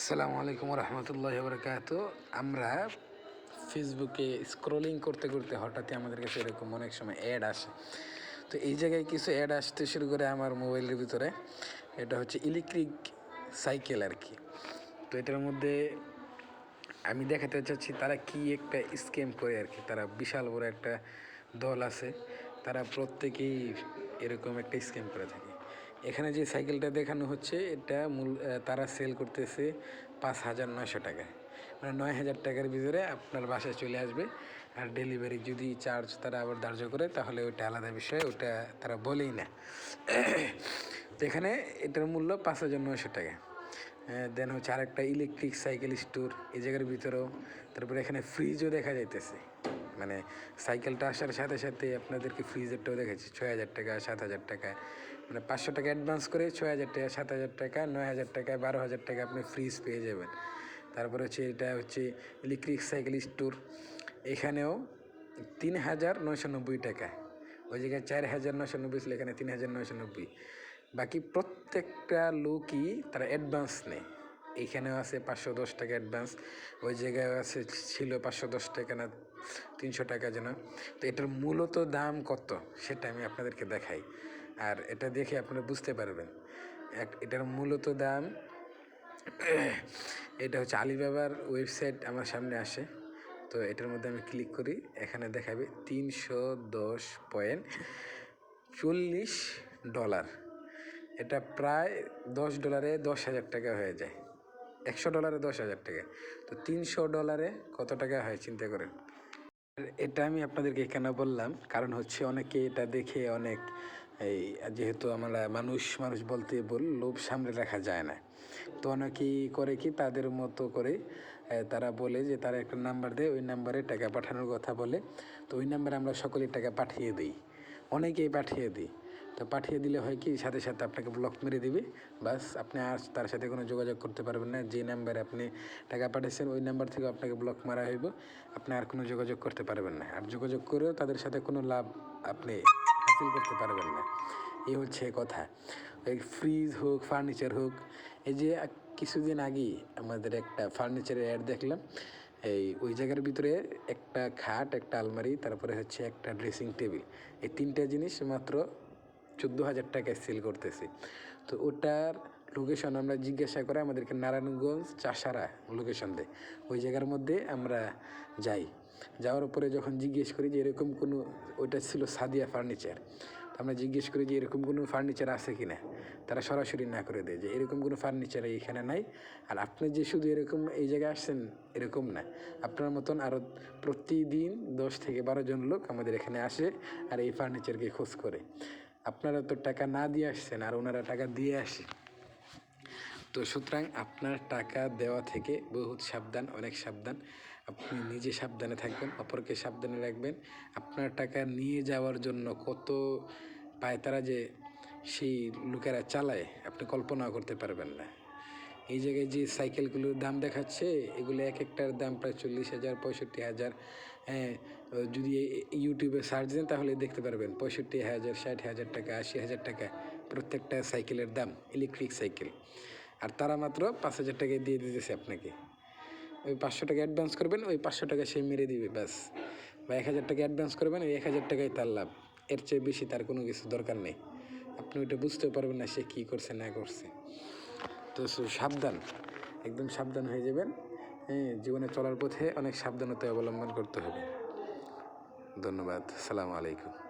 আসসালামু আলাইকুম রহমতুল্লাহ বরকাত আমরা ফেসবুকে স্ক্রোলিং করতে করতে হঠাৎই আমাদের কাছে এরকম অনেক সময় অ্যাড আসে। তো এই জায়গায় কিছু অ্যাড আসতে শুরু করে আমার মোবাইলের ভিতরে, এটা হচ্ছে ইলেকট্রিক সাইকেল আর কি। তো এটার মধ্যে আমি দেখাতে চাচ্ছি তারা কি একটা স্কেম করে আর কি। তারা বিশাল বড় একটা দল আছে, তারা প্রত্যেকেই এরকম একটা স্কেম করে থাকে। এখানে যে সাইকেলটা দেখানো হচ্ছে, এটা মূল তারা সেল করতেছে পাঁচ হাজার নয়শো টাকায়। মানে নয় হাজার টাকার ভিতরে আপনার বাসায় চলে আসবে। আর ডেলিভারি যদি চার্জ তারা আবার ধার্য করে, তাহলে ওটা আলাদা বিষয় ওটা তারা বলেই না। এখানে এটার মূল্য পাঁচ হাজার নয়শো টাকা দেন হচ্ছে আরেকটা ইলেকট্রিক সাইকেল স্টোর এই জায়গার ভিতরেও। তারপরে এখানে ফ্রিজও দেখা যাইতেছে। মানে সাইকেলটা আসার সাথে সাথে আপনাদেরকে ফ্রিজেরটাও দেখাচ্ছি ছয় হাজার টাকা, সাত হাজার টাকা। মানে পাঁচশো টাকা অ্যাডভান্স করে ছয় হাজার টাকা, সাত হাজার টাকা, নয় হাজার টাকা, বারো হাজার টাকা আপনি ফ্রিজ পেয়ে যাবেন। তারপরে হচ্ছে এটা হচ্ছে ইলেকট্রিক সাইকেল স্টোর এখানেও তিন হাজার নয়শো নব্বই টাকা। ওই জায়গায় চার হাজার নয়শো নব্বই ছিল, এখানে তিন হাজার নয়শো নব্বই। বাকি প্রত্যেকটা লোকই তারা অ্যাডভান্স নেয়। এইখানেও আছে পাঁচশো দশ টাকা অ্যাডভান্স ওই জায়গায় আছে ছিল পাঁচশো দশ টাকা না তিনশো টাকা যেন। তো এটার মূলত দাম কত সেটা আমি আপনাদেরকে দেখাই। আর এটা দেখে আপনারা বুঝতে পারবেন। এক, এটার মূলত দাম, এটা হচ্ছে আলিবাবার ওয়েবসাইট আমার সামনে আসে। তো এটার মধ্যে আমি ক্লিক করি, এখানে দেখাবে তিনশো দশ পয়েন্ট চল্লিশ ডলার এটা প্রায় দশ ডলারে দশ হাজার টাকা হয়ে যায়। একশো ডলারে দশ হাজার টাকা। তো তিনশো ডলারে কত টাকা হয় চিন্তা করেন। এটা আমি আপনাদেরকে কেন বললাম? কারণ হচ্ছে অনেকে এটা দেখে অনেক এই যেহেতু আমরা মানুষ মানুষ বলতে বল লোভ সামনে রাখা যায় না। তো অনেকেই করে কি তাদের মতো করে তারা বলে যে তারা একটা নাম্বার দেয়, ওই নাম্বারে টাকা পাঠানোর কথা বলে। তো ওই নাম্বারে আমরা সকলেই টাকা পাঠিয়ে দিই। অনেকেই পাঠিয়ে দিই। তো পাঠিয়ে দিলে হয় কি, সাথে সাথে আপনাকে ব্লক মেরে দিবে। বাস, আপনি আর তার সাথে কোনো যোগাযোগ করতে পারবেন না। যে নাম্বারে আপনি টাকা পাঠিয়েছেন, ওই নাম্বার থেকে আপনাকে ব্লক মারা হইব। আপনি আর কোনো যোগাযোগ করতে পারবেন না। আর যোগাযোগ করেও তাদের সাথে কোনো লাভ আপনি হাসিল করতে পারবেন না। এই হচ্ছে কথা। ওই ফ্রিজ হোক ফার্নিচার হোক, এই যে কিছুদিন আগেই আমাদের একটা ফার্নিচারের অ্যাড দেখলাম। এই, ওই জায়গার ভিতরে একটা খাট, একটা আলমারি, তারপরে হচ্ছে একটা ড্রেসিং টেবিল এই তিনটা জিনিস মাত্র চোদ্দ হাজার টাকায় সেল করতেছি। তো ওটার লোকেশন আমরা জিজ্ঞাসা করে আমাদেরকে নারায়ণগঞ্জ চাষারা লোকেশন দেয়। ওই জায়গার মধ্যে আমরা যাই। যাওয়ার পরে যখন জিজ্ঞেস করি যে এরকম কোনো, ওইটা ছিল সাদিয়া ফার্নিচার আমরা জিজ্ঞেস করি যে এরকম কোনো ফার্নিচার আছে কি না তারা সরাসরি না করে দেয় যে এরকম কোনো ফার্নিচার এখানে নাই। আর আপনি যে শুধু এরকম এই জায়গায় আসছেন, এরকম না। আপনার মতন আরও প্রতিদিন দশ থেকে বারো জন লোক আমাদের এখানে আসে আর এই ফার্নিচারকে খোঁজ করে। আপনারা তো টাকা না দিয়ে আসছেন আর ওনারা টাকা দিয়ে আসে। তো সুতরাং আপনার টাকা দেওয়া থেকে বহুত সাবধান, অনেক সাবধান। আপনি নিজে সাবধানে থাকবেন, অপরকে সাবধানে রাখবেন। আপনার টাকা নিয়ে যাওয়ার জন্য কত পায় তারা যে সেই লোকেরা চালায়, আপনি কল্পনাও করতে পারবেন না। এই জায়গায় যে সাইকেলগুলোর দাম দেখাচ্ছে, এগুলো এক একটার দাম প্রায় চল্লিশ হাজার, পঁয়ষট্টি হাজার। হ্যাঁ যদি ইউটিউবে সার্চ দেন তাহলে দেখতে পারবেন, পঁয়ষট্টি হাজার, ষাট হাজার টাকা, আশি হাজার টাকা প্রত্যেকটা সাইকেলের দাম ইলেকট্রিক সাইকেল। আর তারা মাত্র পাঁচ হাজার টাকায় দিয়ে দিতেছে আপনাকে। ওই পাঁচশো টাকা অ্যাডভান্স করবেন, ওই পাঁচশো টাকা সে মেরে দিবে, ব্যাস। বা এক হাজার টাকা অ্যাডভান্স করবেন, ওই এক হাজার টাকাই তার লাভ। এর চেয়ে বেশি তার কোনো কিছু দরকার নেই। আপনি ওইটা বুঝতেও পারবেন না সে কী করছে, না করছে। তো সাবধান। একদম সাবধান হয়ে যাবেন। হ্যাঁ জীবনে চলার পথে অনেক সাবধানতা অবলম্বন করতে হবে। ধন্যবাদ। সালাম আলাইকুম।